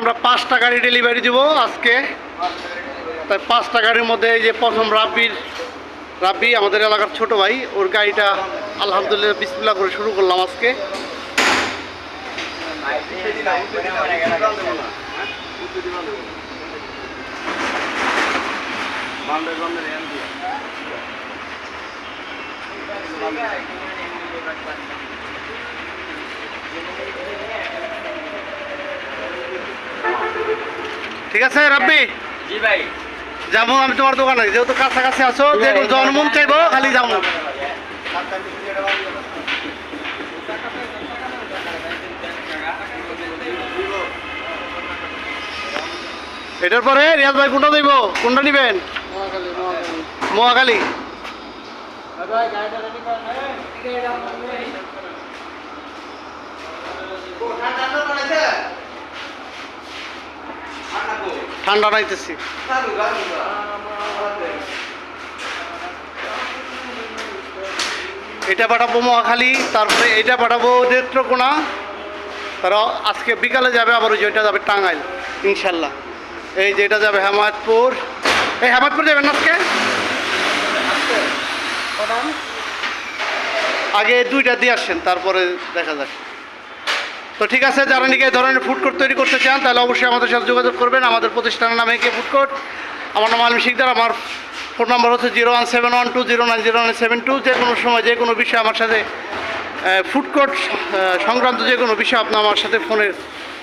আমরা পাঁচটা গাড়ি ডেলিভারি দিব, আজকে। তাই পাঁচটা গাড়ির মধ্যে এই যে প্রথম রাব্বির, রাব্বি আমাদের এলাকার ছোট ভাই, ওর গাড়িটা আলহামদুলিল্লাহ বিসমিল্লাহ করে শুরু করলাম আজকে। ঠিক আছে রাব্বি? জি ভাই। যাব আমি তোমার দোকানে। যেহেতু কাছাকাছি আছো যে জন্মন চাইব খালি যাব। এটার পরে রিয়াজ ভাই কোনটা দেবো? কোনটা নিবেন? মহাকালী ঠান্ডা নাইতেছি। এটা পাঠাবো মহাখালী তারপরে এটা পাঠাবো নেত্রকোনা। তারা আজকে বিকালে যাবে আবার ওই যে ওইটা যাবে টাঙ্গাইল ইনশাল্লাহ। এই যেটা যাবে হেমায়তপুর। এই হেমায়তপুর যাবেন আজকে? আগে দুইটা দিয়ে আসছেন তারপরে দেখা যাক। তো ঠিক আছে, যারা নাকি এই ধরনের ফুড কোর্ট তৈরি করতে চান, তাহলে অবশ্যই আমাদের সাথে যোগাযোগ করবেন। আমাদের প্রতিষ্ঠানের নামে কি ফুড কোর্ট আমার নাম আলম শিকদার, আমার ফোন নম্বর হচ্ছে zero one seven one two zero nine zero nine seven two. যে কোনো সময় যে কোনো বিষয়ে আমার সাথে ফুড কোর্ট সংক্রান্ত যে কোনো বিষয়ে আপনি আমার সাথে ফোনের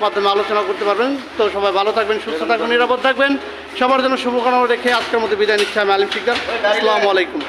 মাধ্যমে আলোচনা করতে পারবেন। তো সবাই ভালো থাকবেন, সুস্থ থাকবেন, নিরাপদ থাকবেন। সবার জন্য শুভকামনা রেখে আজকের মধ্যে বিদায় নিচ্ছি আমি আলিম শিকদার। আসসালামু আলাইকুম।